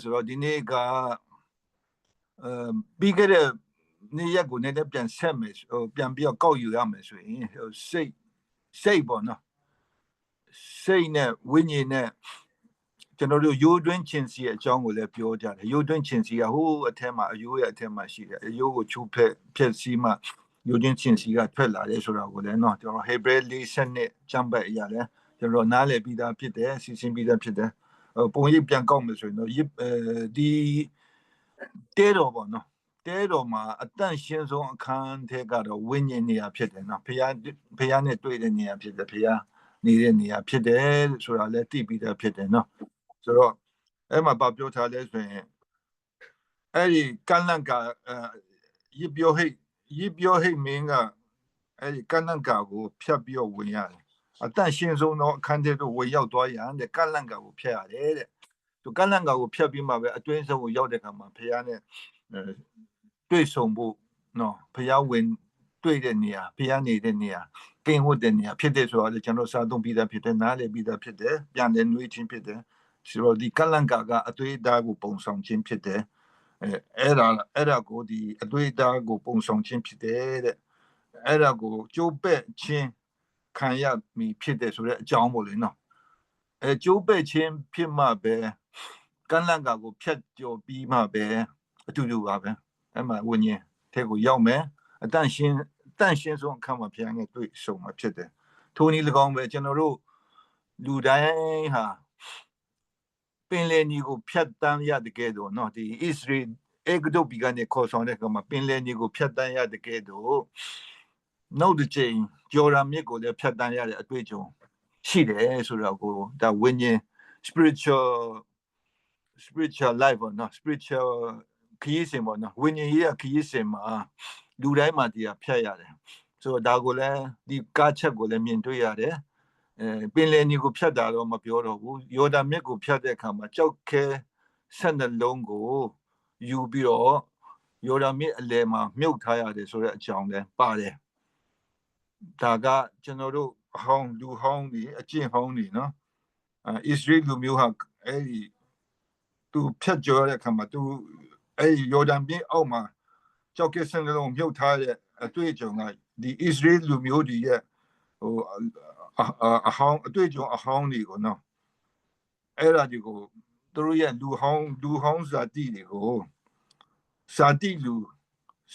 ဆိုတော့ဒီနေ့ကအဲပြီးခဲ့တဲ့နေ့ရက်ကိုနည်းနည်းပြန်ဆက်မယ်ဟိုပြန်ပြီးတော့ကောက်ယူရမယ်ဆိုရင်ဟိုစိတ်စိတ်ပေါ့နော်စိတ်နဲ့ဝိညာဉ်နဲ့ကျွန်တော်တို့ယိုးတွင်းချင်းစီအကြောင်းကိုလည်းပြောကြတယ်ယိုးတွင်းချင်းစီကဟိုးအထက်မှာအယိုးရဲ့အထက်မှာရှိတယ်အယိုးကိုချိုးဖက်ဖျက်ဆီးမှယိုးတွင်းချင်းစီကထွက်လာတယ်ဆိုတာကိုလည်းเนาะကျွန်တော် Hebrew 40နဲ့ကျမ်းပတ်အရာလဲကျွန်တော်နားလည်ပြီးသားဖြစ်တယ်စီစဉ်ပြီးသားဖြစ်တယ် ပုံရိပ်ပြန်ကောက်မယ်ဆိုရင်တော့ဒီတဲတော်ပေါ့နော်တဲတော်မှာအတန့်ရှင်းဆုံးအခန်းထဲကတော့ဝိညာဉ်နေရာဖြစ်တယ်နော်ဖခင်ဖခင်နဲ့တွေ့တဲ့နေရာဖြစ်တယ်ဖခင်နေတဲ့နေရာဖြစ်တယ်ဆိုတာလည်းသိပြီးသားဖြစ်တယ်နော်ဆိုတော့အဲ့မှာဘာပြောထားလဲဆိုရင်အဲ့ဒီကလန်ကရစ်ပြောဟိတ်ရစ်ပြောဟိတ်မင်းကအဲ့ဒီကလန်ကကိုဖြတ်ပြီးတော့ဝင်ရတယ် အတန့်ရှင်းဆုံးသောအခန်းထဲသို့ဝင်ရောက်သွားရန်တဲ့ကလန်ကကိုဖြတ်ရတယ်တဲ့သူကလန်ကကိုဖြတ်ပြီးမှပဲအတွင်းဆုံးကိုရောက်တဲ့ခါမှာဖခင်နဲ့တွေ့ဆုံဖို့နော်ဖခင်ဝင်တွေ့တဲ့နေရာဖခင်နေတဲ့နေရာကင်းဝတ်တဲ့နေရာဖြစ်တဲ့ဆိုတော့လေကျွန်တော်စာသုံးပြီးသားဖြစ်တယ်နားလည်ပြီးသားဖြစ်တယ်ပြန်လည်နှွေးခြင်းဖြစ်တယ်ဆိုတော့ဒီကလန်ကာကအသွေးအသားကိုပုံဆောင်ခြင်းဖြစ်တယ်အဲအဲ့ဒါအဲ့ဒါကိုဒီအသွေးအသားကိုပုံဆောင်ခြင်းဖြစ်တယ်တဲ့အဲ့ဒါကိုကြိုးပဲ့ခြင်း ခံရမိဖြစ်တယ်ဆိုတဲ့အကြောင်းပေါ့လေနော်အဲကြိုးပဲ့ခြင်းဖြစ်မှပဲကလန်ကာကိုဖြတ်ကျော်ပြီးမှပဲအတူတူပါပဲအဲ့မှာဝิญဉ်ထဲကိုရောက်မယ်အတန့်ရှင်းတန့်ရှင်းဆုံးအခါမှာဘုရားနဲ့တွေ့ဆုံမှာဖြစ်တယ်ထိုနည်း၎င်းပဲကျွန်တော်တို့လူတိုင်းဟာပင်လယ်ညီကိုဖြတ်တန်းရတဲ့ကဲတော့เนาะဒီ Israel အေဂဒိုဘီကနေခေါ်ဆောင်တဲ့ကမှာပင်လယ်ညီကိုဖြတ်တန်းရတဲ့ကဲတော့ နောက်တစ်ချိန်ဂျော်ဒန်မြစ်ကိုလည်းဖြတ်တန်းရတဲ့အတွေ့အကြုံရှိတယ်ဆိုတော့ကိုဒါဝိညာဉ် spiritual spiritual life ပေါ့နော် spiritual ခရီးစဉ်ပေါ့နော်ဝိညာဉ်ရေးရခရီးစဉ်မှာလူတိုင်းမှာတရားဖြတ်ရတယ်ဆိုတော့ဒါကိုလည်းဒီကားချက်ကိုလည်းမြင်တွေ့ရတယ်အဲပင်လယ်နီကိုဖြတ်တာတော့မပြောတော့ဘူးယော်ဒန်မြစ်ကိုဖြတ်တဲ့အခါမှာကြောက်ခဲဆက်နှလုံးကိုယူပြီးတော့ယော်ဒန်မြစ်အလယ်မှာမြုပ်ထားရတယ်ဆိုတဲ့အကြောင်းလည်းပါတယ် ဒါကကျွန်တော်တို့ဟောင်းလူဟောင်းတွေအကျင့်ဟောင်းတွေနော်အဲဣသရေလလူမျိုးဟာအဲ့ဒီသူဖြတ်ကျော်တဲ့အခါမှာသူအဲ့ဒီယော်ဒန်ပြည်အောက်မှာကြောက်ကစံလုံးမြုပ်ထားတဲ့အတွေ့အကြုံကဒီဣသရေလလူမျိုးတွေရဲ့ဟိုအဟောင်းအတွေ့အကြုံအဟောင်းတွေကိုနော်အဲ့ဒါဒီကိုသူတို့ရဲ့လူဟောင်းလူဟောင်းဇာတိတွေကိုဇာတိလူ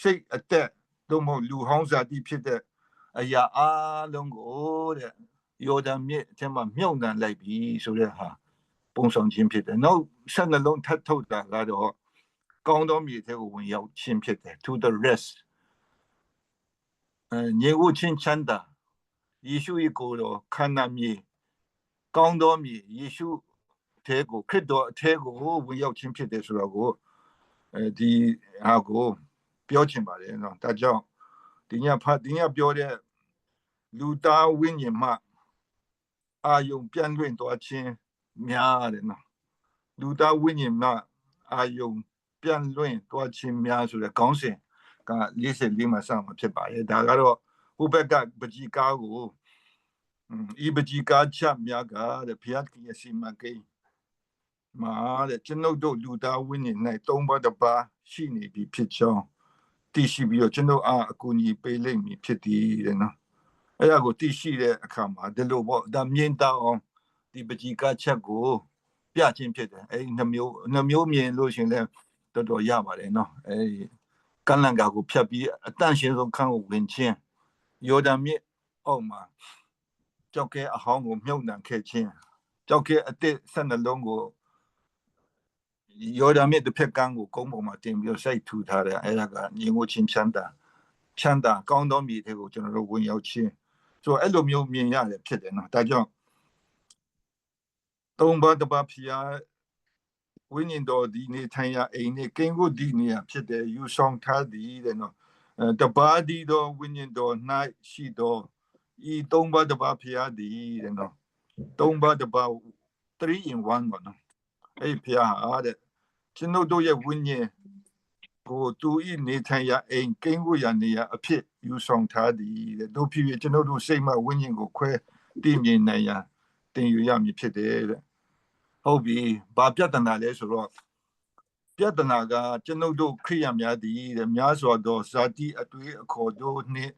စိတ်အသက်တို့မဟုတ်လူဟောင်းဇာတိဖြစ်တဲ့ အရာအလုံးကိုတဲ့ယော်ဒန်မြစ်အထက်မှာမြုပ်နှံလိုက်ပြီဆိုတဲ့ဟာပုံဆောင်ခြင်းဖြစ်တယ်။နောက်ဆက်နှလုံးထပ်ထုတ်တာကတော့ကောင်းသောမြေထဲကိုဝင်ရောက်ခြင်းဖြစ်တယ် to the rest အဲညေဝချင်းချမ်းသာယေရှုရဲ့ကိုယ်တော်ခန္ဓာမြေကောင်းသောမြေယေရှုထဲကိုခရစ်တော်အထဲကိုဝင်ရောက်ခြင်းဖြစ်တယ်ဆိုတော့ကိုအဲဒီဟာကိုပြောချင်ပါတယ်နော်ဒါကြောင့် ဒီညဖတ်ဒီညပြောတဲ့လူသားဝိညာဉ်မှအာယုံပြန့်လွင့်သွားခြင်းများတယ်နော်လူသားဝိညာဉ်မှအာယုံပြန့်လွင့်သွားခြင်းများဆိုတဲ့ခေါင်းစဉ်က44မှာစမှာဖြစ်ပါတယ်ဒါကတော့ဟိုဘက်ကပကြီးကားကိုဤပကြီးကားချက်များကတဲ့ဘုရားခင်ရဲ့စီမံကိန်းမှာတဲ့ကျွန်ုပ်တို့လူသားဝိညာဉ်၌သုံးပါးတစ်ပါးရှိနေပြီဖြစ်ကြောင်း တည်ရှိပြီးတော့ကျွန်ုပ်အားအကူအညီပေးလိမ့်မည်ဖြစ်သည်တဲ့နော်အဲ့ဒါကိုတည်ရှိတဲ့အခါမှာဒီလိုပေါ့ဒါမြင်တောင်းဒီပကြီးကားချက်ကိုပြခြင်းဖြစ်တယ်အဲ့နှမျိုးနှမျိုးမြင်လို့ရှင်လဲတော်တော်ရပါတယ်နော်အဲဒီကလန်ကာကိုဖြတ်ပြီးအတန့်ရှင်းဆုံးခန်းကိုဝင်ခြင်းယော်ဒန်မြစ်အောက်မှာကြောက်ကဲအဟောင်းကိုမြုပ်နှံခဲ့ခြင်းကြောက်ကဲအစ်ဆက်နှလုံးကို ယော်ဒန်မြစ်တစ်ဖက်ကန်းကိုကုန်းပေါ်မှာတင်ပြီးစိုက်ထူထားတယ်အဲဒါကညီငိုချင်းချမ်းသာချမ်းသာကောင်းသောမြေတွေကိုကျွန်တော်တို့ဝင်ရောက်ခြင်းဆိုတော့အဲ့လိုမျိုးမြင်ရတယ်ဖြစ်တယ်နော်ဒါကြောင့်သုံးပါးတစ်ပါးဖျားဝိညာဉ်တော်ဒီနေထိုင်ရာအိမ်နေကိန်းကိုဒီနေရာဖြစ်တယ်ယူဆောင်ထားသည်တဲ့နော်တပါးဒီတော်ဝိညာဉ်တော်၌ရှိတော်ဤသုံးပါးတပါးဖျားသည်တဲ့နော်သုံးပါးတပါး3 in 1ပေါ့နော် အဲ့ဖျားအားတဲ့ကျွန်ုပ်တို့ရဲ့ဝိညာဉ်ကိုသူဤနေထိုင်ရာအိမ်ကိန်းကိုရာနေရာအဖြစ်ယူဆောင်ထားသည်တဲ့တို့ဖြစ်ဖြစ်ကျွန်ုပ်တို့စိတ်မှဝိညာဉ်ကိုခွဲတည်မြင်နိုင်ရာတင်ယူရမည်ဖြစ်တယ်တဲ့ဟုတ်ပြီဘာပြဿနာလဲဆိုတော့ပြဿနာကကျွန်ုပ်တို့ခရိယများသည်တဲ့များစွာသောဇာတိအတွေ့အခေါ်တို့နှင့်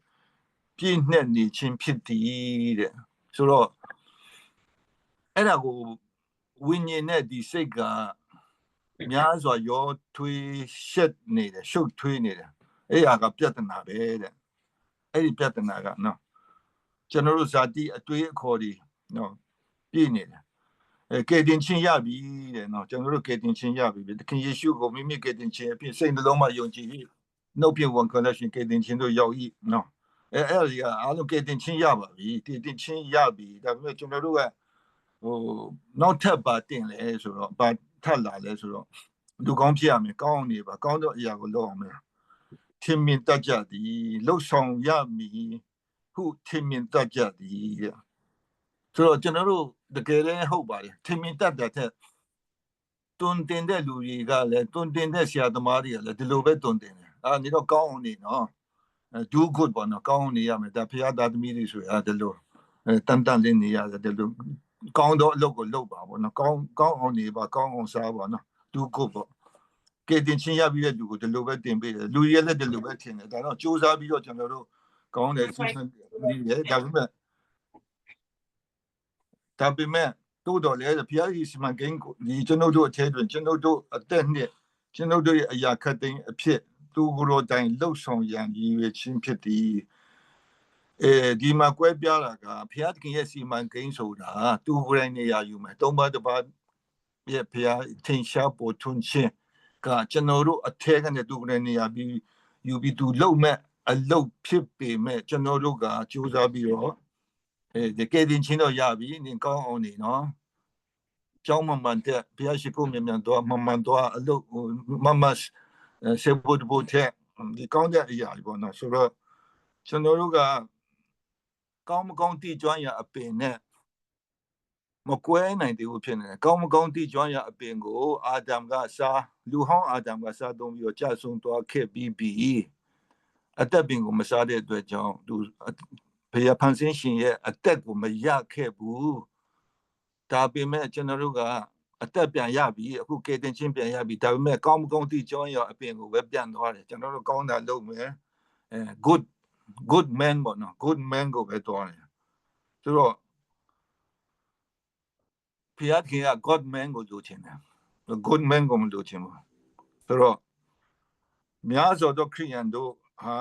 ပြည့်နှက်နေခြင်းဖြစ်သည်တဲ့ဆိုတော့အဲ့ဒါကို ဝိညာဉ်နဲ့ဒီစိတ်ကများစွာရောထွေးရှက်နေတယ်ရှုပ်ထွေးနေတယ်အဲ့ဟာကပြဿနာပဲတဲ့အဲ့ဒီပြဿနာကနော်ကျွန်တော်တို့ဇာတိအတွေ့အခေါ်တွေနော်ပြည့်နေတယ်အဲကဲတင်ချင်းရပြီတဲ့နော်ကျွန်တော်တို့ကဲတင်ချင်းရပြီတခင်ယေရှုကိုမိမိကဲတင်ချင်းအဖြစ်စိတ်နှလုံးမှာယုံကြည်ပြီးနှုတ်ပြဝန်ခံလို့ရှိရင်ကဲတင်ချင်းတို့ရောက်ဤနော်အဲအဲ့ဒီကအားလုံးကဲတင်ချင်းရပါပြီတည်တင်ချင်းရပြီဒါပေမဲ့ကျွန်တော်တို့က ဟိုနောက်ထပ်ပါတင်လဲဆိုတော့ပါထပ်လာလဲဆိုတော့လူကောင်းဖြစ်ရမယ်ကောင်းအောင်နေပါကောင်းတော့အရာကိုလုပ်အောင်မယ်ထင်မြင်တတ်ကြသည်လှုပ်ဆောင်ရမည်ဟုထင်မြင်တတ်ကြသည်တဲ့ဆိုတော့ကျွန်တော်တို့တကယ်လည်းဟုတ်ပါတယ်ထင်မြင်တတ်တဲ့ထက်တွန်တင်တဲ့လူတွေကလည်းတွန်တင်တဲ့ဆရာသမားတွေကလည်းဒီလိုပဲတွန်တင်တယ်အာနေတော့ကောင်းအောင်နေနော် do good ပေါ့နော်ကောင်းအောင်နေရမယ်ဒါဖရာသားသမီးတွေဆိုရဒီလိုအဲတန်တန်လေးနေရတယ်ဒီလို ကောင်းတော့အလုပ်ကိုလုပ်ပါပေါ့နော်ကောင်းကောင်းအောင်နေပါကောင်းအောင်စားပါနော် do good ပေါ့ကဲတင်ချင်းရပြီးတဲ့လူကိုဒီလိုပဲတင်ပေးတယ်လူရဲလည်းဒီလိုပဲထင်တယ်ဒါတော့စူးစမ်းပြီးတော့ကျွန်တော်တို့ကောင်းတယ်စီစဉ်နေတယ်ဒါပေမဲ့ဒါပေမဲ့တိုးတော်လည်းဖျားကြီးစီမံကိန်းကိုဒီကျွန်တော်တို့အထဲတွင်ကျွန်တော်တို့အသက်နှစ်ကျွန်တော်တို့ရဲ့အရာခတ်သိမ်းအဖြစ်သူကိုယ်တော်တိုင်လှုပ်ဆောင်ရန်ရည်ရွယ်ခြင်းဖြစ်သည် အဲဒီမှာကွဲပြားတာကဖျားသခင်ရဲ့စီမံကိန်းဆိုတာသူကိုယ်တိုင်နေရာယူမယ်သုံးပါးတစ်ပါးရဲ့ဖျားထင်ရှားပေါ်ထွန်းခြင်းကကျွန်တော်တို့အထက်ကနေသူကိုယ်တိုင်နေရာပြီးယူပြီးသူလှုပ်မဲ့အလုတ်ဖြစ်ပေမဲ့ကျွန်တော်တို့ကစူးစမ်းပြီးတော့အဲဒီကဲတင်ချင်းတော့ရပြီနင်ကောင်းအောင်နေနော်ကျောင်းမမှန်တဲ့ဘုရားရှိခိုးမြန်မြန်တော့မမှန်တော့အလုတ်မမဆေဘုတ်ဘုတ်တဲ့ဒီကောင်းတဲ့အရာတွေပေါ့နော်ဆိုတော့ကျွန်တော်တို့က ကောင်းမကောင်းတည်ကျွမ်းရအပင်နဲ့မကွဲနိုင်သေးဘူးဖြစ်နေတယ်ကောင်းမကောင်းတည်ကျွမ်းရအပင်ကို အာဒမ်ကစားလူဟောင်းအာဒမ်ကစားသုံးပြီးတော့ကြာဆုံးသွားခဲ့ပြီးပြီးအသက်ပင်ကိုမစားတဲ့အတွက်ကြောင့်သူဘုရားဖန်ဆင်းရှင်ရဲ့အသက်ကိုမရခဲ့ဘူးဒါပေမဲ့ကျွန်တော်တို့ကအသက်ပြန်ရပြီအခုကေတင်ချင်းပြန်ရပြီဒါပေမဲ့ကောင်းမကောင်းသိကြောင်းရအပြင်ကိုပဲပြန်သွားတယ်ကျွန်တော်တို့ကောင်းတာလုပ်မယ်အဲ good good man ပေါ့နော် good man ကိုပဲသွားတယ်ဆိုတော့ဖျားခင်က god man ကိုလိုချင်တယ် good man ကိုမလိုချင်ဘူးဆိုတော့များစွာသောခရိယန်တို့ဟာ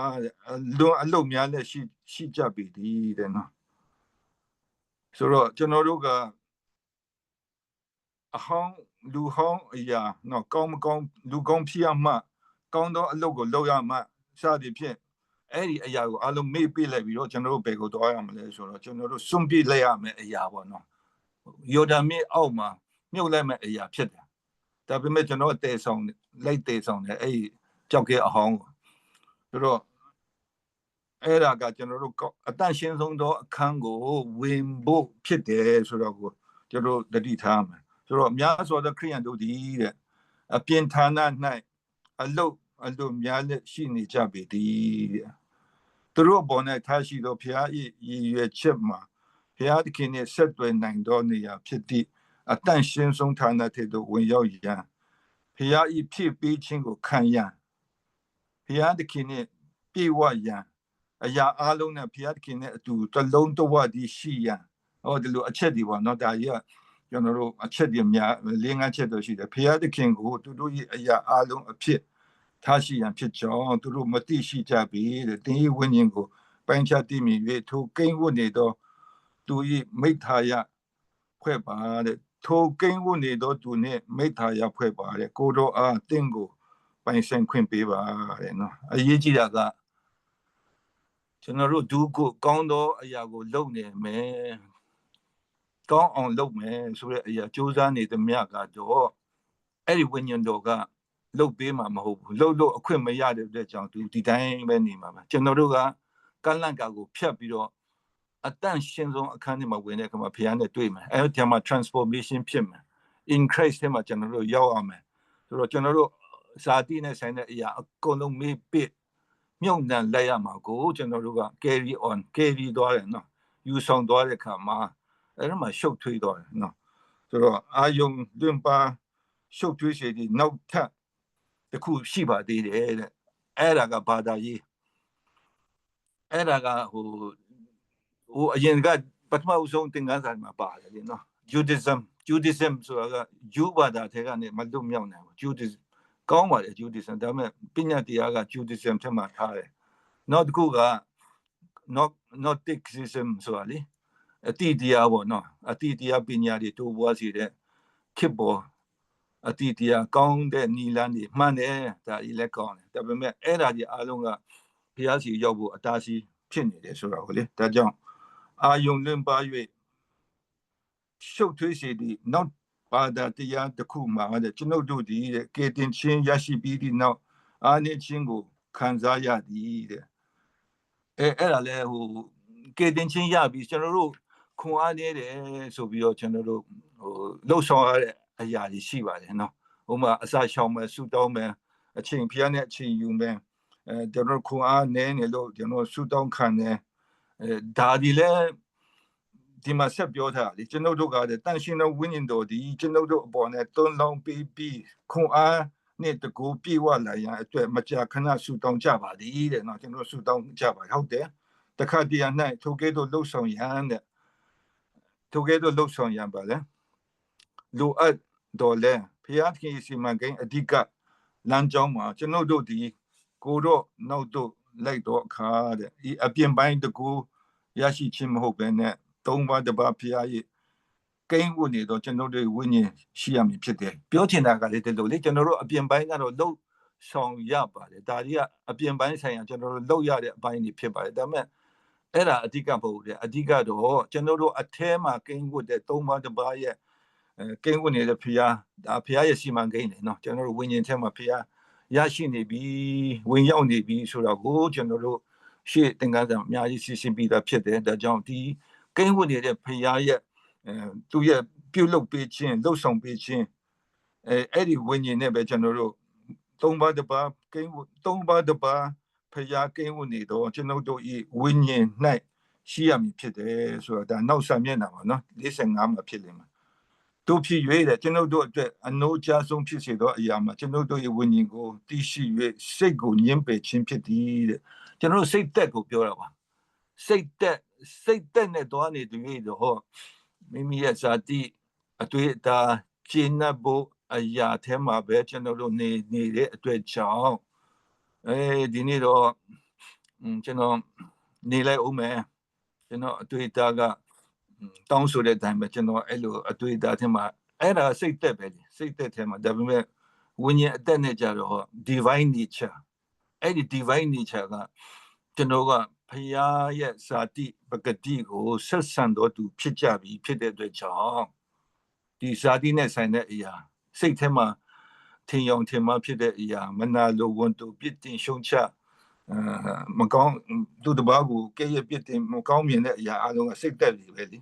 လွန်အလုပ်များလက်ရှိရှိကြပြီဒီတဲ့နော်ဆိုတော့ကျွန်တော်တို့ကအဟောင်းလူဟောင်းအရာနော်ကောင်းမကောင်းလူကောင်းဖြစ်ရမှ ကောင်းသောအလုပ်ကိုလုပ်ရမှစသည်ဖြင့် အဲ့ဒီအရာကိုအလုံးမေ့ပြလိုက်ပြီးတော့ကျွန်တော်တို့ဘယ်ကိုသွားရမလဲဆိုတော့ကျွန်တော်တို့စွန့်ပြလိုက်ရမယ်အရာပေါ့နော်ယောဒာမေအောက်မှာမြုပ်လိုက်မယ်အရာဖြစ်တယ်ဒါပေမဲ့ကျွန်တော်တဲဆောင်လိုက်တဲဆောင်တယ်အဲ့ဒီကြောက်ကအဟောင်းကိုဆိုတော့အဲ့ဒါကကျွန်တော်တို့အတန့်ရှင်းဆုံးသောအခန်းကိုဝင်ဖို့ဖြစ်တယ်ဆိုတော့ကိုကျွန်တော်တတိထားမယ်ဆိုတော့များစွာသောခရိယန်တို့ဒီတဲ့အပြင်ဌာန၌အလုတ်အလုတ်များလက်ရှိနေကြပေသည်တဲ့ သူတို့ဘောနဲ့ထားရှိသောဘုရား၏ရည်ရွယ်ချက်မှာဘုရားသခင်နဲ့ဆက်သွယ်နိုင်သောနေရာဖြစ်သည့်အတန့်ရှင်းဆုံးဌာနထဲသို့ဝင်ရောက်ရန်ဘုရား၏ဖြစ်ပေးခြင်းကိုခံရန်ဘုရားသခင်နဲ့ပြေဝရန်အရာအလုံးနဲ့ဘုရားသခင်နဲ့အတူတလုံးတဝတည်းရှိရန်ဟောဒီလိုအချက်ဒီပေါ့နော်ဒါကြီးကကျွန်တော်တို့အချက်တွေများလေးငါးချက်တော့ရှိတယ်ဘုရားသခင်ကိုသူတို့ရဲ့အရာအလုံးအဖြစ် ထားရှိရန်ဖြစ်ကြောင်းသူတို့မသိရှိကြပြီတဲ့တင်းဤဝိညာဉ်ကိုပိုင်းခြားသိမြင်၍ထိုကိန်းဝတ်နေသောသူ၏မိထာယဖွဲ့ပါတဲ့ထိုကိန်းဝတ်နေသောသူနှင့်မိထာယဖွဲ့ပါတဲ့ကိုတော်အားတင့်ကိုပိုင်ဆိုင်ခွင့်ပေးပါတဲ့နော်အရေးကြီးတာကကျွန်တော်တို့ဒုကိုကောင်းသောအရာကိုလုပ်နေမယ်ကောင်းအောင်လုပ်မယ်ဆိုတဲ့အရာစူးစမ်းနေသမျှကတော့အဲ့ဒီဝိညာဉ်တော်က လုတ်ပေးမှာမဟုတ်ဘူးလုတ်လို့အခွင့်မရတဲ့အတွက်ကြောင့်သူဒီတိုင်းပဲနေမှာပါကျွန်တော်တို့ကကန့်လန့်ကာကိုဖြတ်ပြီးတော့အတန့်ရှင်းဆုံးအခန်းထဲမှာဝင်တဲ့အခါမှာဖခင်နဲ့တွေ့မယ်အဲ့ဒီမှာ transformation ဖြစ်မယ် in Christ ထဲမှာကျွန်တော်တို့ရောက်အောင်မယ်ဆိုတော့ကျွန်တော်တို့ဇာတိနဲ့ဆိုင်တဲ့အရာအကုန်လုံးမေ့ပစ်မြုံနှံလိုက်ရမှာကိုကျွန်တော်တို့က carry on carry သွားတယ်နော်ယူဆောင်သွားတဲ့အခါမှာအဲ့ဒါမှရှုပ်ထွေးသွားတယ်နော်ဆိုတော့အာယုံတွင်ပါရှုပ်ထွေးစေဒီနောက်ထပ် တစ်ခုရှိပါသေးတယ်တဲ့အဲ့ဒါကဘာသာရေးအဲ့ဒါကဟိုဟိုအရင်ကပထမဦးဆုံးသင်္ကန်းစာမှာပါတယ်လေနော် Judaism Judaism ဆိုတာကယူဘာသာထဲကနေမလွတ်မြောက်နိုင်ဘူး Judaism ကောင်းပါတယ် Judaism ဒါပေမဲ့ပညာတရားက Judaism ထဲမှာထားတယ်နောက်တစ်ခုက not Gnosticism ဆိုတာလေအတိတရားပေါ့နော်အတိတရားပညာတွေတိုးပွားစေတဲ့ခေတ်ပေါ် အတိတရားကောင်းတဲ့နီလန်းတွေမှန်တယ်ဒါကြီးလည်းကောင်းတယ်ဒါပေမဲ့အဲ့ဒါကြီးအားလုံးကဘုရားစီရောက်ဖို့အတားဆီးဖြစ်နေတယ်ဆိုတော့လေဒါကြောင့်အာယုံလင်းပါ၍ရှုပ်ထွေးစေသည့်နောက်ဘာသာတရားတစ်ခုမှာတဲ့ကျွန်ုပ်တို့ဒီတဲ့ကေတင်ချင်းရရှိပြီးဒီနောက်အာနေချင်းကိုခံစားရသည်တဲ့အဲအဲ့ဒါလဲဟိုကေတင်ချင်းရပြီးကျွန်တော်တို့ခွန်အားနေတယ်ဆိုပြီးတော့ကျွန်တော်တို့ဟိုလှုပ်ဆောင်ရတဲ့ အရာတွေရှိပါတယ်နော်ဟိုမှာအစာရှောင်မယ်ဆူတောင်းမယ်အချိန်ဖျားနဲ့အချိန်ယူမယ်အဲကျွန်တော်ခွန်အားနေနေလို့ကျွန်တော်ဆူတောင်းခံတယ်အဲဒါဒီလဲဒီမှာဆက်ပြောထားလေကျွန်တော်တို့ကတန်ရှင်သောဝိညာဉ်တော်ဒီကျွန်တော်တို့အပေါ်နဲ့တွန်းလောင်းပြီးပြီးခွန်အားနဲ့တကူပြေဝလာရန်အတွက်မကြာခဏဆူတောင်းကြပါသည်တဲ့နော်ကျွန်တော်ဆူတောင်းကြပါဟုတ်တယ်တခါတည်း၌ထိုကဲ့သို့လှုပ်ဆောင်ရန်တဲ့ထိုကဲ့သို့လှုပ်ဆောင်ရန်ပါလေ လိုအပ်တော်လဲဖျားခင်စီမံကိန်းအဓိကလမ်းကြောင်းမှာကျွန်တော်တို့ဒီကိုတော့နောက်တော့လိုက်တော့အခါတဲ့ဒီအပြင်ပိုင်းတကူရရှိခြင်းမဟုတ်ဘဲနဲ့သုံးပါးတစ်ပါးဖျားရဲ့ကိန်းဝင်နေတော့ကျွန်တော်တို့ဝိညာဉ်ရှိရမည်ဖြစ်တယ်ပြောချင်တာကလေဒီလိုလေကျွန်တော်တို့အပြင်ပိုင်းကတော့လှုပ်ဆောင်ရပါတယ်ဒါကြီးကအပြင်ပိုင်းဆိုင်ရာကျွန်တော်တို့လှုပ်ရတဲ့အပိုင်းတွေဖြစ်ပါတယ်ဒါပေမဲ့အဲ့ဒါအဓိကမဟုတ်ဘူးလေအဓိကတော့ကျွန်တော်တို့အแทမှာကိန်းဝတ်တဲ့သုံးပါးတစ်ပါးရဲ့အဲ ကိန်းဝင်နေတဲ့ဖျားဒါဖျားရဲ့စီမံကိန်းနေနော်ကျွန်တော်တို့ဝိညာဉ်ထဲမှာဖျားရရှိနေပြီဝင်ရောက်နေပြီဆိုတော့ကိုကျွန်တော်တို့ရှေ့သင်္ကန်းစာအများကြီးစီစဉ်ပြီးသားဖြစ်တယ်ဒါကြောင့်ဒီကိန်းဝင်နေတဲ့ဖျားရဲ့အဲသူရဲ့ပြုတ်လုပေးခြင်းလှုပ်ဆောင်ပေးခြင်းအဲအဲ့ဒီဝိညာဉ်နဲ့ပဲကျွန်တော်တို့သုံးပါးတစ်ပါးကိန်းသုံးပါးတစ်ပါးဖျားကိန်းဝင်နေတော့ကျွန်တော်တို့ဤဝိညာဉ်၌ရှိရမည်ဖြစ်တယ်ဆိုတော့ဒါနောက်ဆက်မျက်နှာပါနော်45မှာဖြစ်လိမ့်မယ် တို့ဖြစ်၍တဲ့ကျွန်ုပ်တို့အတွက်အနိုးကြဆုံးဖြစ်စေသောအရာမှာကျွန်ုပ်တို့ရဲ့ဝိညာဉ်ကိုတည်ရှိ၍စိတ်ကိုညှင်းပယ်ခြင်းဖြစ်သည်တဲ့ကျွန်တော်တို့စိတ်သက်ကိုပြောတာပါစိတ်သက်စိတ်သက်နဲ့တွားနေသူတွေတော့မိမိရဲ့ဇာတိအတွေ့အတာကျင့်납ဖို့အရာထဲမှာပဲကျွန်တော်တို့နေနေတဲ့အတွက်ကြောင့်အဲဒီနေ့တော့ကျွန်တော်နေလိုက်ဦးမယ်ကျွန်တော်အတွေ့အတာက တောင်းဆိုတဲ့အတိုင်းပဲကျွန်တော်အဲ့လိုအတွေ့အတာထဲမှာအဲ့ဒါစိတ်သက်ပဲစိတ်သက်ထဲမှာဒါပေမဲ့ဝိညာဉ်အသက်နဲ့ကြတော့ divine nature အဲ့ဒီ divine nature ကကျွန်တော်ကဖရာရဲ့ဇာတိပဂတိကိုဆက်ဆံတော်သူဖြစ်ကြပြီဖြစ်တဲ့အတွက်ကြောင့်ဒီဇာတိနဲ့ဆိုင်တဲ့အရာစိတ်ထဲမှာထင်ယုံထင်မှားဖြစ်တဲ့အရာမနာလိုဝန်တူပြစ်တင်ရှုံချအာမကောင်းသူတပါးကိုကဲ့ရဲ့ပြစ်တင်မကောင်းမြင်တဲ့အရာအလုံးကစိတ်သက်ပြီပဲလေ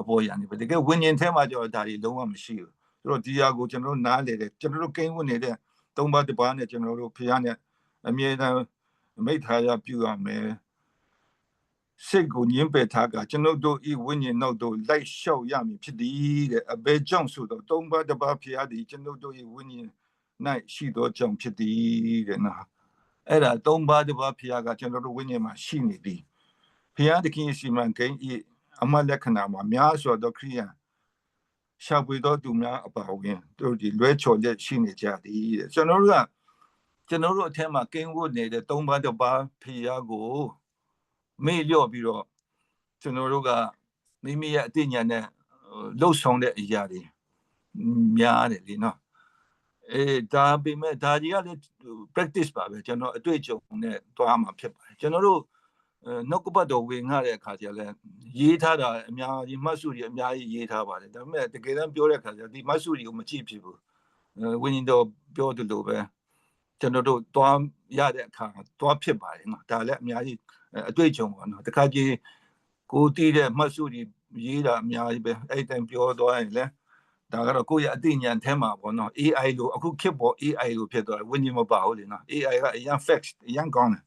အပေါ်ရနေပဲတကယ်ဝิญဉ်ထဲမှာကျတော့ဒါတွေလုံးဝမရှိဘူးဆိုတော့ဒီဟာကိုကျွန်တော်တို့နားလေတယ်ကျွန်တော်တို့ကိန်းဝင်နေတဲ့သုံးပါးတစ်ပါးနဲ့ကျွန်တော်တို့ဖရားနဲ့အမြဲတမ်းမိထားရပြုရမယ်စိတ်ကိုညင်းပယ်ထားကကျွန်ုပ်တို့ဤဝိညာဉ်နောက်တို့လိုက်လျှောက်ရမည်ဖြစ်သည်တဲ့အဘယ်ကြောင့်ဆိုတော့သုံးပါးတစ်ပါးဖရားသည်ကျွန်ုပ်တို့ဤဝိညာဉ်၌ရှိသောကြောင့်ဖြစ်သည်တဲ့နော်အဲ့ဒါသုံးပါးတစ်ပါးဖရားကကျွန်တော်တို့ဝိညာဉ်မှာရှိနေသည်ဖရားသခင်စီမံကိန်းဤ အမတ်လက္ခဏာမှာများစွာသောခရိယန်ရှာဖွေသောသူများအပါဝင်တို့ဒီလွဲချော်လက်ရှိနေကြသည်တဲ့ကျွန်တော်တို့ကကျွန်တော်တို့အထက်မှာကင်းဝတ်နေတဲ့သုံးပါးတစ်ပါးဖရားကိုမေ့လျော့ပြီးတော့ကျွန်တော်တို့ကမိမိရဲ့အသိဉာဏ်နဲ့လှုပ်ဆောင်တဲ့အရာတွေများတယ်လीနော်အဲဒါပေမဲ့ဒါကြီးကလည်း practice ပါပဲကျွန်တော်အတွေ့အကြုံနဲ့တွားမှာဖြစ်ပါတယ်ကျွန်တော်တို့ နှုတ်ကပတ်တော်ဝင်ငှတဲ့အခါကျလည်းရေးထားတာအများကြီးမှတ်စုတွေအများကြီးရေးထားပါတယ်ဒါပေမဲ့တကယ်တမ်းပြောတဲ့အခါကျဒီမှတ်စုတွေကိုမကြည့်ဖြစ်ဘူးဝိညာဉ်တော်ပြောတယ်လို့ပဲကျွန်တော်တို့တွားရတဲ့အခါတွားဖြစ်ပါတယ်နော်ဒါလည်းအများကြီးအတွေ့အကြုံပေါ့နော်တခါကြီးကိုတည်တဲ့မှတ်စုတွေရေးတာအများကြီးပဲအဲ့တိုင်ပြောသွားရင်လည်းဒါကတော့ကိုယ့်ရဲ့အသိဉာဏ်ထဲမှာပေါ့နော် AI လို့အခုခေတ်ပေါ် AI လို့ဖြစ်သွားတယ်ဝိညာဉ်မပါဘူးလေနော် AI ကအရင် facts အရင်ကောင်းတယ်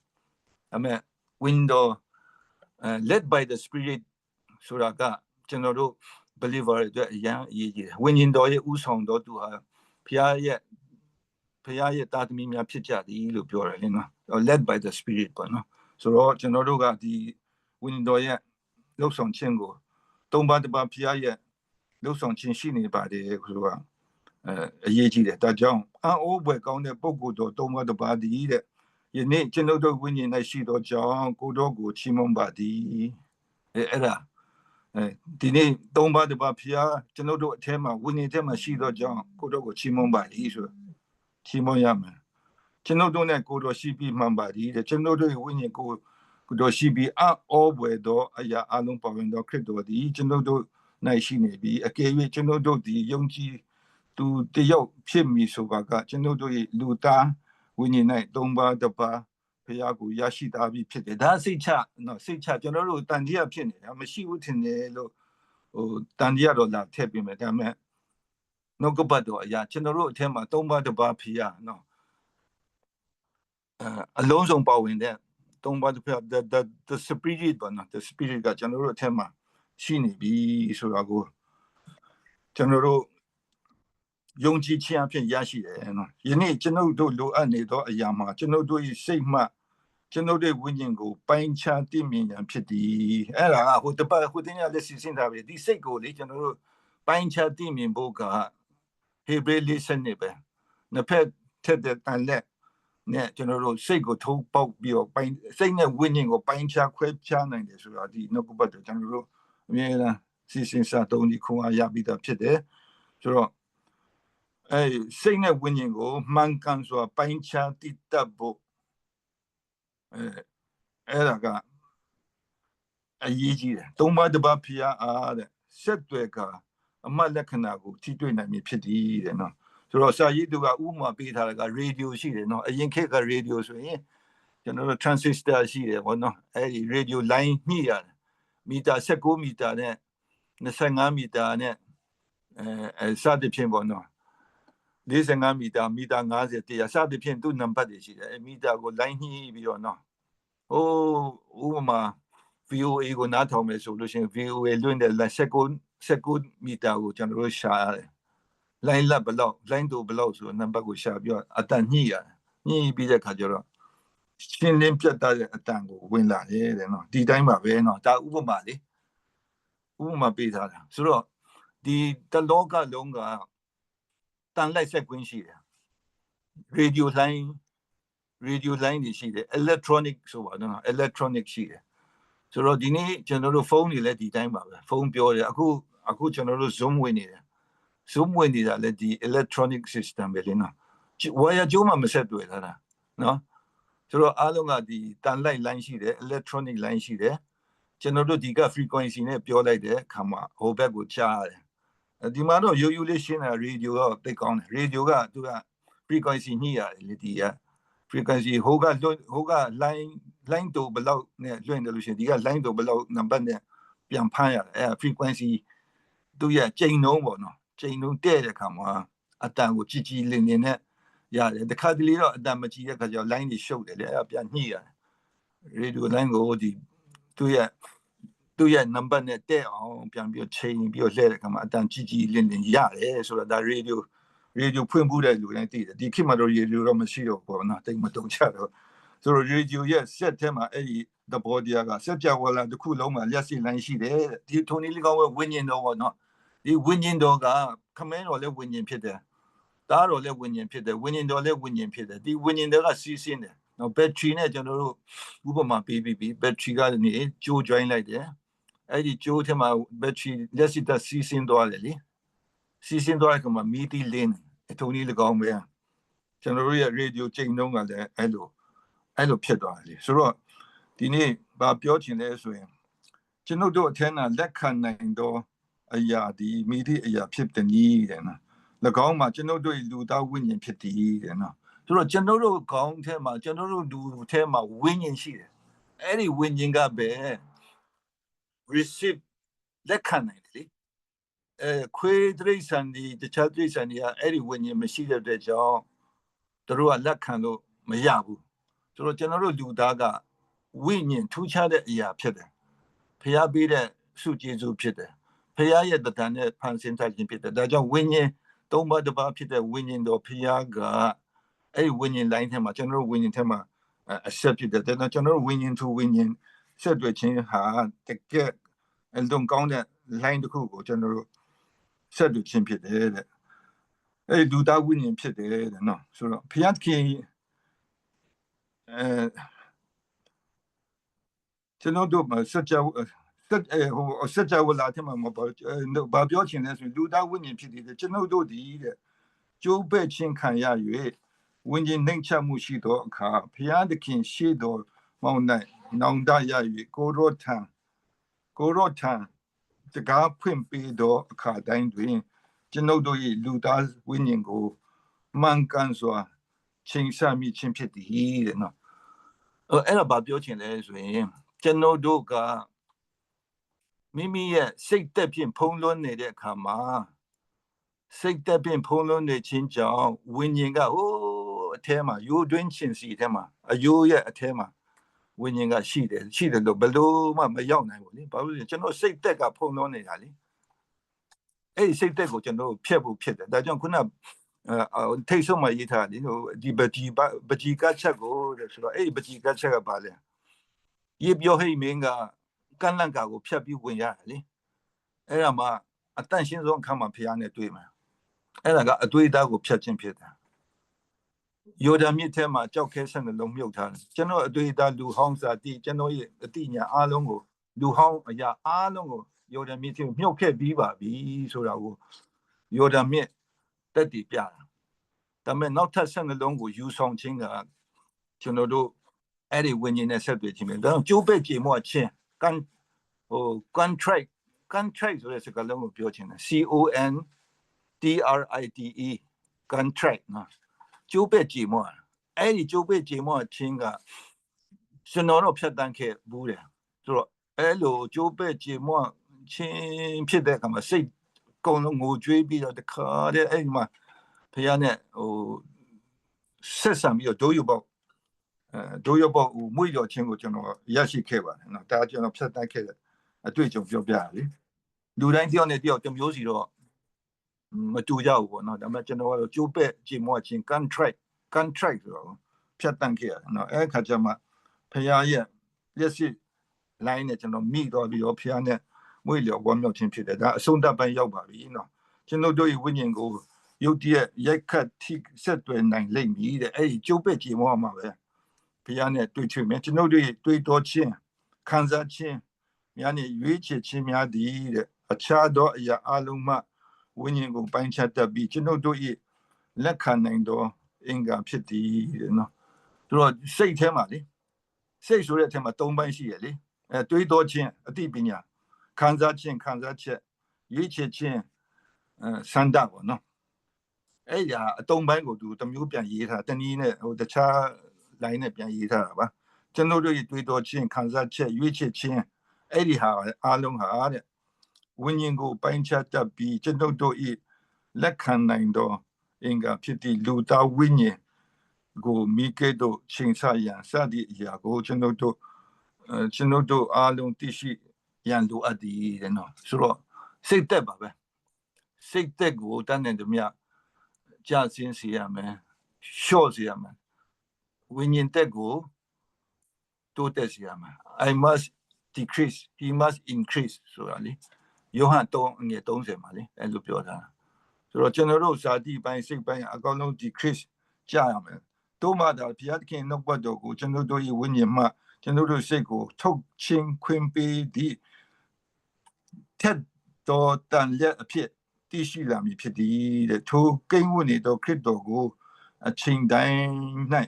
အမေ window uh, led by the spirit ဆိုတာကကျွန်တော်တို့ believer တွေအတွက်အရင်အရေးကြီးတယ်ဝိညာဉ်တော်ရဲ့ဥဆောင်တော်သူဟာဖခင်ရဲ့ဖဖခင်ရဲ့တာသမီများဖြစ်ကြသည်လို့ပြောတယ်လေနော် led by the spirit ပေါ့နော်ဆိုတော့ကျွန်တော်တို့ကဒီဝိညာဉ်တော်ရဲ့လှုပ်ဆောင်ခြင်းကိုသုံးပါးတစ်ပါးဖခင်ရဲ့လှုပ်ဆောင်ခြင်းရှိနေပါတယ်ဆိုတော့အဲအရေးကြီးတယ်ဒါကြောင့်အံ့ဩဖွယ်ကောင်းတဲ့ပုံကိုယ်တော်သုံးပါးတစ်ပါးဒီတဲ့ ယနေ့ကျွန်တော်တို့ဝိညာဉ်၌ရှိသောကြောင့်ကိုတော်ကိုချီးမွမ်းပါသည်အဲအဲ့ဒါအဲဒီနေ့သုံးပါးတစ်ပါးဖခင်ကျွန်တော်တို့အထက်မှာဝိညာဉ်ထဲမှာရှိသောကြောင့်ကိုတော်ကိုချီးမွမ်းပါသည်ဆိုချီးမွမ်းရမယ်ကျွန်တော်တို့နဲ့ကိုတော်ရှိပြီးမှန်ပါသည်တဲ့ကျွန်တော်တို့ဝိညာဉ်ကိုကိုတော်ရှိပြီးအံ့ဩဖွယ်သောအရာအလုံးပါဝင်သောခရစ်တော်သည်ကျွန်တော်တို့၌ရှိနေပြီးအကယ်၍ကျွန်တော်တို့သည်ယုံကြည်သူတယောက်ဖြစ်မည်ဆိုပါကကျွန်တော်တို့၏လူသား ဝိညာဉ်၌သုံးပါးတစ်ပါးဖျားကိုရရှိသားပြီးဖြစ်တယ်ဒါစိတ်ချနော်စိတ်ချကျွန်တော်တို့တန်တရားဖြစ်နေတာမရှိဘူးထင်တယ်လို့ဟိုတန်တရားတော့လာထည့်ပြမယ်ဒါပေမဲ့နှုတ်ကပတ်တော်အရာကျွန်တော်တို့အထက်မှာသုံးပါးတစ်ပါးဖျားနော်အလုံးစုံပါဝင်တဲ့သုံးပါးတစ်ဖက် the the the spirit ဘာနော် the spirit ကကျွန်တော်တို့အထက်မှာရှိနေပြီဆိုတာကိုကျွန်တော်တို့ ယုံကြည်ခြင်းအဖြစ်ရရှိတယ်နော်ယနေ့ကျွန်ုပ်တို့လိုအပ်နေသောအရာမှာကျွန်ုပ်တို့၏စိတ်မှကျွန်ုပ်တို့ဝိညာဉ်ကိုပိုင်းခြားသိမြင်ရန်ဖြစ်သည်အဲ့ဒါကဟိုတပတ်ဟိုတင်းရလက်စီစဉ်ထားပြီဒီစိတ်ကိုလေကျွန်တော်တို့ပိုင်းခြားသိမြင်ဖို့ကဟေဘရဲလေးစနစ်ပဲနှစ်ဖက်ထက်တဲ့တန်လက်နဲ့ကျွန်တော်တို့စိတ်ကိုထိုးပေါက်ပြီးတော့ပိုင်းစိတ်နဲ့ဝိညာဉ်ကိုပိုင်းခြားခွဲခြားနိုင်တယ်ဆိုတာဒီနှုတ်ကပတ်တော်ကျွန်တော်တို့အမြဲတမ်းစီစဉ်စာတုံးဒီခွန်အားရပြီးသားဖြစ်တယ်ဆိုတော့ အဲစိတ်နဲ့ဝိညာဉ်ကိုမှန်ကန်စွာပိုင်းခြားတည်တတ်ဖို့အဲအဲ့ဒါကအရေးကြီးတယ်သုံးပါးတစ်ပါးဖျားအားတဲ့ဆက်တွေကအမတ်လက္ခဏာကိုထိတွေ့နိုင်ပြီဖြစ်သည်တဲ့နော်ဆိုတော့စာရေးသူကဥမာပေးထားတာကရေဒီယိုရှိတယ်နော်အရင်ခေတ်ကရေဒီယိုဆိုရင်ကျွန်တော်တို့ transistor ရှိတယ်ဗောနော်အဲ့ဒီ radio line ညှိရတယ်မီတာ16မီတာနဲ့25မီတာနဲ့အဲအဲစသဖြင့်ပေါ့နော် 45မီတာမီတာ50တရားစသဖြင့်သူ့နံပါတ်တွေရှိတယ်အဲမီတာကို line ညှိပြီးတော့နော်ဟိုဥပမာ VOA ကိုနားထောင်မယ်ဆိုလို့ရှိရင် VOA လွှင့်တဲ့16 16မီတာကိုကျွန်တော်တို့ရှာရတယ် line လက်ဘလောက် line တူဘလောက်ဆိုနံပါတ်ကိုရှာပြီးတော့အတန်ညှိရတယ်ညှိပြီးတဲ့ခါကျတော့ရှင်းလင်းပြတ်တဲ့အတန်ကိုဝင်လာတယ်တဲ့နော်ဒီတိုင်းပါပဲနော်ဒါဥပမာလေဥပမာပေးထားတာဆိုတော့ဒီတလောကလုံးက တန်လိုက်ဆက်ကွင်းရှိတယ် radio line radio line တွေရှိတယ် electronic ဆိုပါတော့ electronic ရှိတယ်ဆိုတော့ဒီနေ့ကျွန်တော်တို့ဖုန်းတွေလည်းဒီတိုင်းပါပဲဖုန်းပြောတယ်အခုအခုကျွန်တော်တို့ zoom ဝင်နေတယ် zoom ဝင်နေတာလည်းဒီ electronic system ပဲလေနော်ဝါယာကျိုးမှမဆက်တွေ့တာနော်ဆိုတော့အားလုံးကဒီတန်လိုက် line ရှိတယ် electronic line ရှိတယ်ကျွန်တော်တို့ဒီက frequency နဲ့ပြောလိုက်တဲ့အခါမှာဟိုဘက်ကိုချရတယ် ဒီမှာတော့ရိုးရိုးလေးရှင်းတာ radio ကသိကောင်းတယ် radio ကသူက frequency ညှိရတယ်လေဒီက frequency ဟိုကလွဟိုက line line တူဘလောက်နဲ့လွှင့်တယ်လို့ရှိရင်ဒီက line တူဘလောက်နံပါတ်နဲ့ပြန်ဖမ်းရတယ်အဲ frequency သူရဲ့ချိန်နှုန်းပေါ့နော်ချိန်နှုန်းတဲ့တဲ့အခါမှာအတန်ကိုကြည်ကြည်လင်လင်နဲ့ရတယ်တခါတလေတော့အတန်မကြည်တဲ့ခါကျတော့ line တွေရှုပ်တယ်လေအဲပြန်ညှိရတယ် radio line ကိုဒီသူရဲ့ သူ့ရဲ့ number နဲ့တက်အောင်ပြန်ပြီးချိန်ပြီးလှည့်တဲ့အခါမှာအတန်ကြီးကြီးလင်းလင်းရတယ်ဆိုတော့ဒါ radio radio ဖွင့်ပူးတဲ့လူတိုင်းသိတယ်ဒီခေတ်မှာတော့ radio တော့မရှိတော့ဘူးနော်တိတ်မတုံချတော့ဆိုတော့ radio ရဲ့ set ထဲမှာအဲ့ဒီသဘောတရားကဆက်ပြဝလာတစ်ခုလုံးမှာလက်ရှိလိုင်းရှိတယ်ဒီထုံလေးကောင်းဝဲဝင်းညင်တော့ပေါ့နော်ဒီဝင်းညင်တော့ကခမဲတော်လဲဝင်းညင်ဖြစ်တယ်တားတော်လဲဝင်းညင်ဖြစ်တယ်ဝင်းညင်တော်လဲဝင်းညင်ဖြစ်တယ်ဒီဝင်းညင်တွေကစီးစင်းတယ်နော်ဘက်ထရီနဲ့ကျွန်တော်တို့ဥပမာပေးပြီးပြီဘက်ထရီကနေကြိုး join လိုက်တယ် အဲ့ဒီကြိုးထဲမှာဘက်ထရီလက်စီတက်စီးစင်းသွားတယ်လေစီးစင်းသွားတဲ့ကမှာမီတီလင်းအထုံကြီး၎င်းပဲကျွန်တော်တို့ရဲ့ရေဒီယိုချိန်နှုန်းကလည်းအဲ့လိုအဲ့လိုဖြစ်သွားတယ်လေဆိုတော့ဒီနေ့ဗာပြောချင်လဲဆိုရင်ကျွန်ုပ်တို့အထက်နာလက်ခံနိုင်သောအရာဒီမိသည့်အရာဖြစ်တဲ့နည်းတဲ့နော်၎င်းမှာကျွန်ုပ်တို့လူသားဝိညာဉ်ဖြစ်တည်တဲ့နော်ဆိုတော့ကျွန်တော်တို့ခေါင်းထဲမှာကျွန်တော်တို့လူထဲမှာဝိညာဉ်ရှိတယ်အဲ့ဒီဝိညာဉ်ကပဲ receive လက်ခံနိုင်တယ်လေအဲခွေးတိရစ္ဆာန်ဒီတခြားတိရစ္ဆာန်တွေကအဲ့ဒီဝိညာဉ်မရှိတဲ့အတွက်ကြောင့်တို့ကလက်ခံလို့မရဘူးဆိုတော့ကျွန်တော်တို့လူသားကဝိညာဉ်ထူးခြားတဲ့အရာဖြစ်တယ်ဖျားပေးတဲ့စုကျေစုဖြစ်တယ်ဖျားရဲ့တဏ္ဍာနဲ့ဖန်ဆင်းထားခြင်းဖြစ်တယ်ဒါကြောင့်ဝိညာဉ်သုံးပါးတစ်ပါးဖြစ်တဲ့ဝိညာဉ်တော်ဖျားကအဲ့ဒီဝိညာဉ် line ထဲမှာကျွန်တော်တို့ဝိညာဉ်ထဲမှာအဆက်ဖြစ်တယ်တဲ့ကျွန်တော်တို့ဝိညာဉ်သူဝိညာဉ် ဆက်တွေ့ခြင်းဟာတကယ်အလုံးကောင်းတဲ့ line တစ်ခုကိုကျွန်တော်တို့ဆက်တွေ့ခြင်းဖြစ်တယ်တဲ့အဲ့ဒီဒုတာဝိညာဉ်ဖြစ်တယ်တဲ့နော်ဆိုတော့ဖျက်ခင်အဲကျွန်တော်တို့စကြဝစက်ဟိုစကြဝဠာထဲမှာမဘာဘာပြောချင်လဲဆိုရင်လူသားဝိညာဉ်ဖြစ်တယ်ကျွန်တော်တို့ဒီတဲ့ကျိုးပဲ့ခြင်းခံရ၍ဝိညာဉ်နှိမ်ချမှုရှိသောအခါဘုရားသခင်ရှိသောမောင်၌ နောင်တရ၍ကိုရောထံကိုရောထံတကားဖွင့်ပေးသောအခါတိုင်းတွင် ကျွန်ုပ်တို့၏လူသားဝိညာဉ်ကိုမှန်ကန်စွာချိန်ဆမိခြင်းဖြစ်သည်တဲ့နော်အဲ့ဒါဘာပြောချင်လဲဆိုရင်ကျွန်ုပ်တို့ကမိမိရဲ့စိတ်သက်ဖြင့်ဖုံးလွှမ်းနေတဲ့အခါမှာစိတ်သက်ဖြင့်ဖုံးလွှမ်းနေခြင်းကြောင့်ဝိညာဉ်ကဟိုးအထဲမှာယိုးတွင်းခြင်းစီအထဲမှာအယိုးရဲ့အထဲမှာ ဝိညာဉ်ကရှိတယ်ရှိတယ်လို့ဘယ်လို့မှမရောက်နိုင်ဘူးလေဘာလို့လဲကျွန်တော်စိတ်သက်ကဖုံးလွှမ်းနေတာလေအဲ့ဒီစိတ်သက်ကိုကျွန်တော်ဖြတ်ဖို့ဖြစ်တယ်ဒါကြောင့်ခုနအဲထိတ်ဆုံးမရေးထားတယ်ဟိုဒီပကြီးပကြီးကချက်ကိုတဲ့ဆိုတော့အဲ့ဒီပကြီးကချက်ကပါလဲရေပြောဟိမင်းကကန့်လန့်ကာကိုဖြတ်ပြီးဝင်ရတယ်လေအဲ့ဒါမှအတန့်ရှင်းဆုံးအခါမှာဖះနဲ့တွေ့မှာအဲ့ဒါကအသွေးသားကိုဖြတ်ခြင်းဖြစ်တယ် ယောဒမြစ်ထဲမှာကြောက်ခဲဆက်နှလုံးမြုပ်ထားတယ်ကျွန်တော်အသွေးသားလူဟောင်းစာတိကျွန်တော်ရဲ့အတိညာအားလုံးကိုလူဟောင်းအရာအားလုံးကိုယောဒမြစ်ထဲမြုပ်ခဲ့ပြီးပါပြီဆိုတာကိုယောဒမြစ်တက်တည်ပြတာဒါပေမဲ့နောက်ထပ်ဆက်နှလုံးကိုယူဆောင်ခြင်းကကျွန်တော်တို့အဲ့ဒီဝิญဉ်နဲ့ဆက်တွေ့ခြင်းပဲဒါကြောင့်ကျိုးပဲ့ကြေမွခြင်းကန်ဟို contract contract ဆိုတဲ့စကားလုံးကိုပြောချင်တယ် C O N T R I T E contract နော် ကျိုးပဲ့ကြေမွအဲ့ဒီကျိုးပဲ့ကြေမွခြင်းကကျွန်တော်တို့ဖြတ်တန်းခဲ့ဘူးတယ်ဆိုတော့အဲ့လိုကျိုးပဲ့ကြေမွချင်းဖြစ်တဲ့အခါမှာစိတ်ကုံလုံးငိုကြွေးပြီးတော့တခါတည်းအဲ့ဒီမှာဖခင်နဲ့ဟိုဆက်ဆံပြီးတော့ဒိုးရပေါ့အဲဒိုးရပေါ့ဟိုမွေ့တော်ချင်းကိုကျွန်တော်ရရှိခဲ့ပါတယ်နော်ဒါကျွန်တော်ဖြတ်တန်းခဲ့တဲ့အတွေ့အကြုံပြောပြရလေလူတိုင်းတယောက်နဲ့တယောက်တစ်မျိုးစီတော့ မတူကြဘူးပေါ့နော်ဒါပေမဲ့ကျွန်တော်ကတော့ကျိုးပဲ့ကြည်မွချင်း contract contract ဆိုတော့ဖြတ်တန်းခဲ့ရတယ်နော်အဲခါကျမှဖခင်ရဲ့လက်ရှိ line နဲ့ကျွန်တော်မိတော့ပြီးတော့ဖခင်နဲ့မွေ့လျော်ဝမ်းမြောက်ခြင်းဖြစ်တယ်ဒါအဆုံးသတ်ပိုင်းရောက်ပါပြီနော်ကျွန်တော်တို့ရဲ့ဝိညာဉ်ကိုရုပ်တရက်ရိုက်ခတ်ထိဆက်သွယ်နိုင်လိမ့်မည်တဲ့အဲ့ဒီကျုပ်ပဲ့ကြည်မောမှာပဲဘုရားနဲ့တွေ့ချွေမယ်ကျွန်တော်တို့တွေ့တော်ခြင်းခံစားခြင်းများနဲ့ရွေးချယ်ခြင်းများသည်တဲ့အခြားသောအရာအလုံးမှ ဝိညာဉ်ကိုပိုင်းခြားတတ်ပြီးကျွန်တော်တို့၏လက်ခံနိုင်သောအင်္ဂါဖြစ်သည်တဲ့နော်သူတို့စိတ်ထဲမှာလေစိတ်ဆိုတဲ့အထက်မှာ၃ပိုင်းရှိရလေအဲတွေးတော်ခြင်းအသိပညာခံစားခြင်းခံစားချက်ရွေးချယ်ခြင်းအဲစန္ဒပေါ့နော်အဲ့ဒီအတုံးပိုင်းကိုသူတမျိုးပြန်ရေးထားတနည်းနဲ့ဟိုတခြား line နဲ့ပြန်ရေးထားတာပါကျွန်တော်တို့ရဲ့တွေးတော်ခြင်းခံစားချက်ရွေးချယ်ခြင်းအဲ့ဒီဟာအားလုံးဟာတဲ့ ဝိညာဉ်ကိုပိုင်းခြားတတ်ပြီးကျွန်တော်တို့ဤလက်ခံနိုင်သောအင်္ဂါဖြစ်သည့်လူသားဝိညာဉ်ကိုမိကေတို့ချိန်ဆရန်စသည့်အရာကိုကျွန်တော်တို့အဲကျွန်တော်တို့အားလုံးသိရှိရန်လိုအပ်သည်တဲ့နော်ဆိုတော့စိတ်သက်ပါပဲစိတ်သက်ကိုတန်းတဲ့မြတ်ကြာစင်းစီရမယ်ရှော့စီရမယ်ဝိညာဉ်သက်ကိုတိုးတက်စီရမယ် I must decrease he must increase ဆိုတာလေ ယောဟန်3ငွေ30မှာလေအဲ့လိုပြောတာဆိုတော့ကျွန်တော်တို့ဇာတိပိုင်းစိတ်ပိုင်းအကောင်းဆုံး decrease ကြာရမယ်တို့မှဒါဘုရားသခင်နှုတ်ပတ်တော်ကိုကျွန်တော်တို့ရဲ့ဝိညာဉ်မှကျွန်တော်တို့စိတ်ကိုထုတ်ချင်းခွင့်ပေးသည့်ထက်တော်တန်လက်အဖြစ်တည်ရှိလာမည်ဖြစ်သည်တဲ့ထိုကိန်းဝတ်နေသောခရစ်တော်ကိုအချိန်တိုင်း၌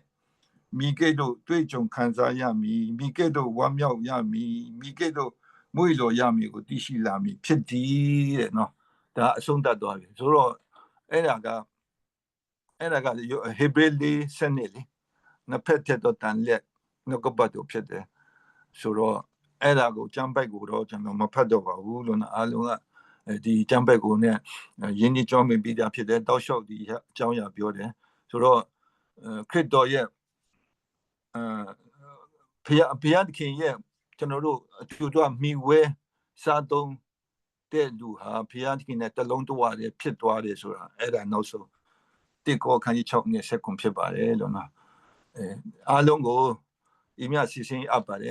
မိကေတို့တွေ့ကြုံခံစားရမည်မိကေတို့ဝမ်းမြောက်ရမည်မိကေတို့ မွေလော်ရမည်ကိုသိရှိလာမည်ဖြစ်သည်တဲ့နော်ဒါအဆုံးသတ်သွားပြီဆိုတော့အဲ့ဒါကအဲ့ဒါကဟေဘရဲလေးစနစ်လေနှစ်ဖက်ထက်တော့တန်လက်နှုတ်ကပတ်တို့ဖြစ်တယ်ဆိုတော့အဲ့ဒါကိုကြမ်းပိုက်ကိုတော့ကျွန်တော်မဖတ်တော့ပါဘူးလို့နော်အားလုံးကဒီကြမ်းပိုက်ကိုနဲ့ရင်းနှီးကြောင်းပင်ပြီးသားဖြစ်တယ်တောက်လျှောက်ဒီအကြောင်းအရာပြောတယ်ဆိုတော့ခရစ်တော်ရဲ့အဲဖျားဖျားသခင်ရဲ့ ကျွန်တော်တို့အထူးတော့မိဝဲစားသုံးတဲ့လူဟာဖျားသခင်နဲ့တလုံးတဝါတည်းဖြစ်သွားတယ်ဆိုတာအဲ့ဒါနောက်ဆုံးတတိကောခန်းကြီး6ငယ်7ခုဖြစ်ပါတယ်လို့နော်အဲအားလုံးကိုဤမြစီစဉ်အပ်ပါတယ်